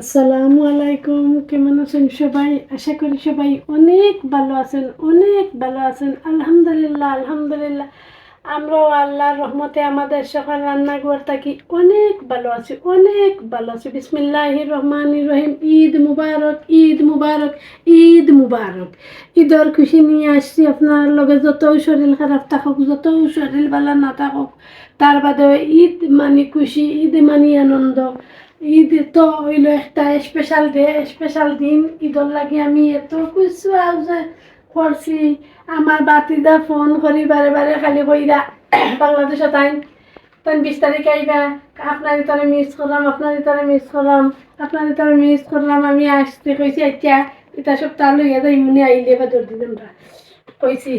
আসসালামু আলাইকুম, কেমন আছেন সবাই? আশা করি সবাই অনেক ভালো আছেন, অনেক ভালো আছেন। আলহামদুলিল্লাহ আলহামদুলিল্লাহ। আমরাও আল্লাহর রহমতে আমাদের সকাল রান্নাঘর থাকি, অনেক ভালো আছি, অনেক ভালো আছি। বিসমিল্লাহ রহমান রহিম। ঈদ মুবারক ঈদ মুবারক ঈদ মুবারক। ঈদের খুশি নিয়ে আসছি আপনার লগে যত শরীর খারাপ থাকুক যত শরীর ভালো না থাকুক, তার বাদে ঈদ মানে খুশি, ঈদ মানে আনন্দ। ঈদ তো হইল একটা স্পেশাল ডে স্পেশাল দিন। ঈদর লাগে আমি এত কিছু করছি আমার বাতিদা ফোন করি বারে বারে খালি কইরা বাংলাদেশে তাই তাই বিশ তারিখ আইবা আপনার তারে মিস করলাম আপনার তারে মিস করলাম আপনার তারে মিস করলাম আমি আসতে কইছি আচ্ছা এটা সপ্তাহ লইয়া যাই মনে আইলে বা দিন আমরা কইছি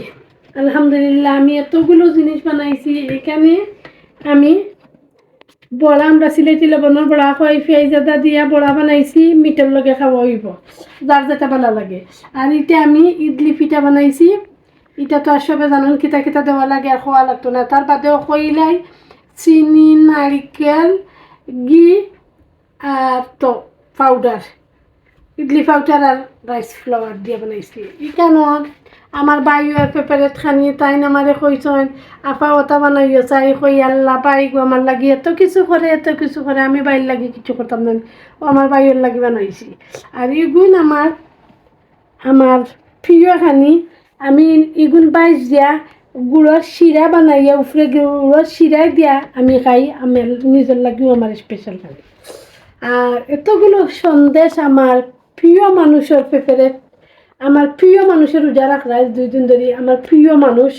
আলহামদুলিল্লাহ, আমি এতগুলো জিনিস বানাইছি। এখানে আমি বড়া আমরা সিলেটি লবণের বড়া খুৱাই পেঁয়াজ আদা দিয়া বড়া বানাইছি মিঠের লগে খাওয়া হইব যার যেটা ভালো লাগে। আর এটা আমি ইডলি পিঠা বানাইছি এটা তো আর সবে জানুন কিতা কিতা দেওয়া লাগে আর খোয়া লাগতো না। তার বাদেও কইলাই চিনি নারিকেল ঘি আর তো পাউডার ইডলি পাউডার আর রাইস ফ্লাওয়ার দিয়ে বানাইছি। ইকানোর আমার বাইয়ের পেপারেট খানি তাই আমারে কইছেন, আপা, ওটা বানাইও, চাই কই, আল্লাহ, বাই আমার লাগি এত কিছু করে, এত কিছু করে, আমি বাইর লাগি কিছু করতাম না। ও আমার বাইয়ের লাগি বানাইছি। আর ইগুন আমার আমার প্রিয় খানি, আমি ইগুন বাইশ দিয়া গুড়র শিরা বানাইয়া, উপরে গুড়র শিরা দিয়া আমি খাই, আমার নিজের লাগিও আমার স্পেশাল খানি। আর এতগুলো সন্দেশ আমার প্রিয় মানুষের পেপারে। আমার প্রিয় মানুষের রোজা রাখরা দুই দিন ধরে আমার প্রিয় মানুষ।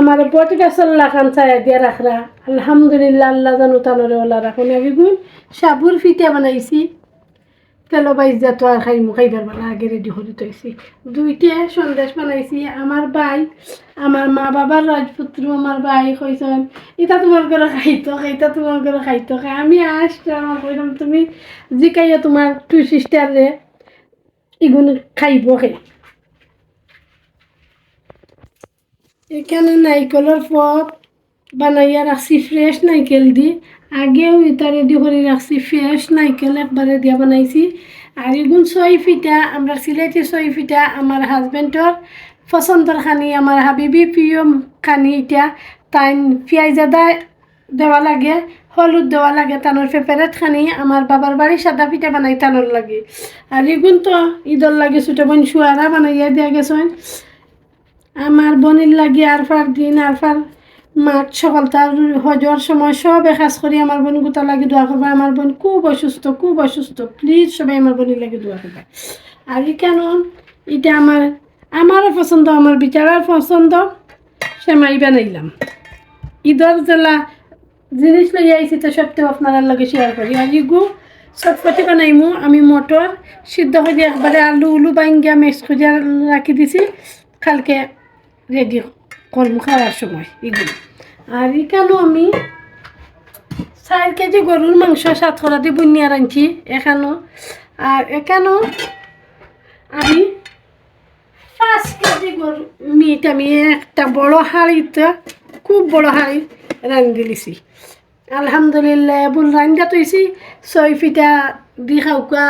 আমার বটি গাছের লাখান চায়া দিয়া রাখরা। আলহামদুলিল্লাহ, আল্লাহ জানো তানরে ওলা রাখুন। আগে গুণ সাবুর ফিটা বানাইছি। তেল যা তো আর খাইমু খাইবার বেলা আগে রেডি করে তৈছি দুইটা সন্দেশ বানাইছি, আমার ভাই, আমার মা বাবার রাজপুত্র, আমার ভাই কইছেন, এটা তোমার ঘরে খাইতো এটা তোমার ঘরে খাইতো খাই আমি আসলাম কইলাম, তুমি জিকাইয়া তোমার টু সিস্টারে এগুলো খাইব খাই এখানে নাইকলের পথ বানাইয়া রাখছি ফ্রেশ নাইকেল দি। আগেও এটা রেডি করে রাখছি ফ্রেশ নাইকেল একবারে দিয়া বানাইছি। আর এগুন ছয় ফিটা আমরা সিলেটি ছয় ফিটা আমার হাজবেন্ডর পছন্দর খানি আমার হাবিবি প্রিয় খানি এটা তাই পেঁয়াজ আদা দেওয়া লাগে, হলুদ দেওয়া লাগে তানোর পেপারেট খানি আমার বাবার বাড়ি সাদা পিঠা বানাই তানোর লাগে। আর এগুন তো ঈদর লাগে ছোটো বোন শুয়ারা বানাইয়া দিয়া গেছেন। আমার বোনের লাগে আর ফার দিন আর ফার মাঠ তার হজর সময় সব একাজ করি আমার বোন গোটা লাগে দোয়া করবে আমার বোন খুব অসুস্থ খুব অসুস্থ। প্লিজ সবাই আমার বোনের লাগে দোয়া করবে আর কেন? এটা আমার আমারও পছন্দ আমার বিচারার পছন্দ সেমাই বানাইলাম। ঈদর জেলা জিনিস লইয়া আইছি তো সবটাও আপনার লগে শেয়ার করি আর ইগু চটপটি বানাইমু আমি মটর সিদ্ধ করে একবারে আলু উলু বাইঙ্গিয়া মিক্স করে রাখি দিছি। কালকে রেডি করব খাওয়ার সময় এগুলো। আর এখানেও আমি চার কেজি গরুর মাংস সাতশো দিয়ে বুনিয়া রাঁধছি এখানেও আর এখানেও আমি পাঁচ কেজি গরু মিট আমি একটা বড় হাঁড়িতে, খুব বড় হাঁড়ি রান্ধি দিছি আলহামদুলিল্লাহ বুল রান্ধা তৈছি ছয় ফিটা দি খাওকা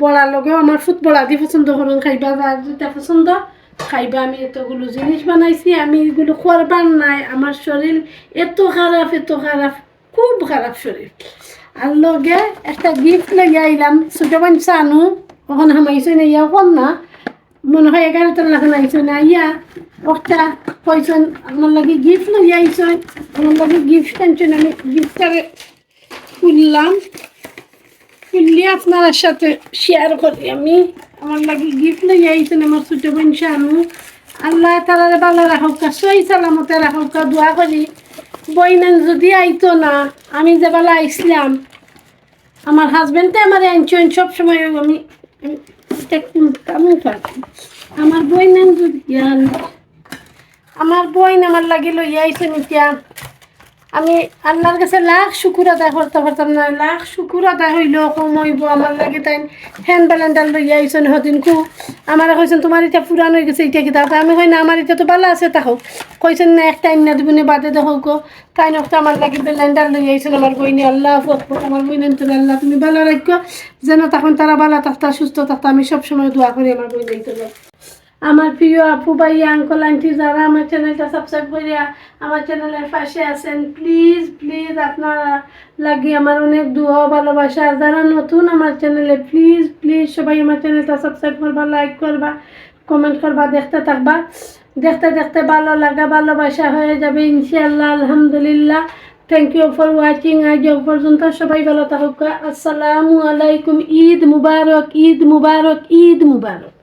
বড়ার লগেও আমার ফুট বড়া দি পছন্দ করুন খাইবা যেটা পছন্দ। খাইবা, আমি এতগুলো জিনিস বানাইছি, আমি এগুলো করবার নাই। আমার শরীর এত খারাপ এত খারাপ, খুব খারাপ শরীর। আর লগে একটা গিফট লেগে আইলাম, ছোটো বাচ্চা আনু ওখানে হামাইছে না ইয়া কম না। মনে হয় এগারোটার লাগান আইসো না, ইয়া, একটা কইসন আমার লাগে গিফট লইয়া আইসন আমার লাগে গিফট আনছেন আমি গিফটটারে খুললাম। খুললে আপনার সাথে শেয়ার করি আমি। আমার লাগে গিফট লইয়া আইসন আমার ছোটো বোন শানু আল্লাহ তারা ভালো রাখুক সই সালামতে রাখুক দোয়া করি। বইনান যদি আইতো না, আমি যে বেলা আইসলাম, আমার হাজবেন্ডে আমার আনছেন সব সময় আমি আমি আমার বই যদি আমার বইন আমার লাগে লইয়া আইসেন এতিয়া আমি আল্লাহর কাছে লাখ শুকুর আদায় করতে পারতাম না, লাখ শুকুর আদায় হইলেও কম হইব আমার লাগে তাই। হ্যান্ড ব্যালেন্ডাল লইয়া আইসন হদিন কু। আমার কইছেন, তোমার এটা পুরান হয়ে গেছে, এটা কি তাতে আমি কই, না, আমার এটা তো ভালো আছে, তাহো। কইছেন, না, একটা না বাদে দেখো গো। তাই নষ্ট আমার লাগে ব্যালেন্ডাল লইয়া আইসন, আমার বইনি আল্লাহ আমার বইনি তুমি আল্লাহ, তুমি ভালো রাখো যেন তখন তারা ভালো থাকতা সুস্থ থাকতা আমি সবসময় দোয়া করি, আমার বই দিতে আমার প্রিয় আপু ভাই আঙ্কল আন্টি যারা আমার চ্যানেলটা সাবস্ক্রাইব করিয়া আমার চ্যানেলের পাশে আছেন প্লিজ প্লিজ আপনারা লাগি আমার অনেক দুহ ভালোবাসা। যারা নতুন আমার চ্যানেলে প্লিজ প্লিজ সবাই আমার চ্যানেলটা সাবস্ক্রাইব করবা লাইক করবা কমেন্ট করবা, দেখতে থাকবা। দেখতে দেখতে ভালো লাগা, ভালোবাসা হয়ে যাবে, ইনশাআল্লাহ, আলহামদুলিল্লাহ। থ্যাংক ইউ ফর ওয়াচিং আজ পর্যন্ত সবাই ভালো থাকুক। আসসালামু আলাইকুম। ঈদ মুবারক ঈদ মুবারক ঈদ মুবারক।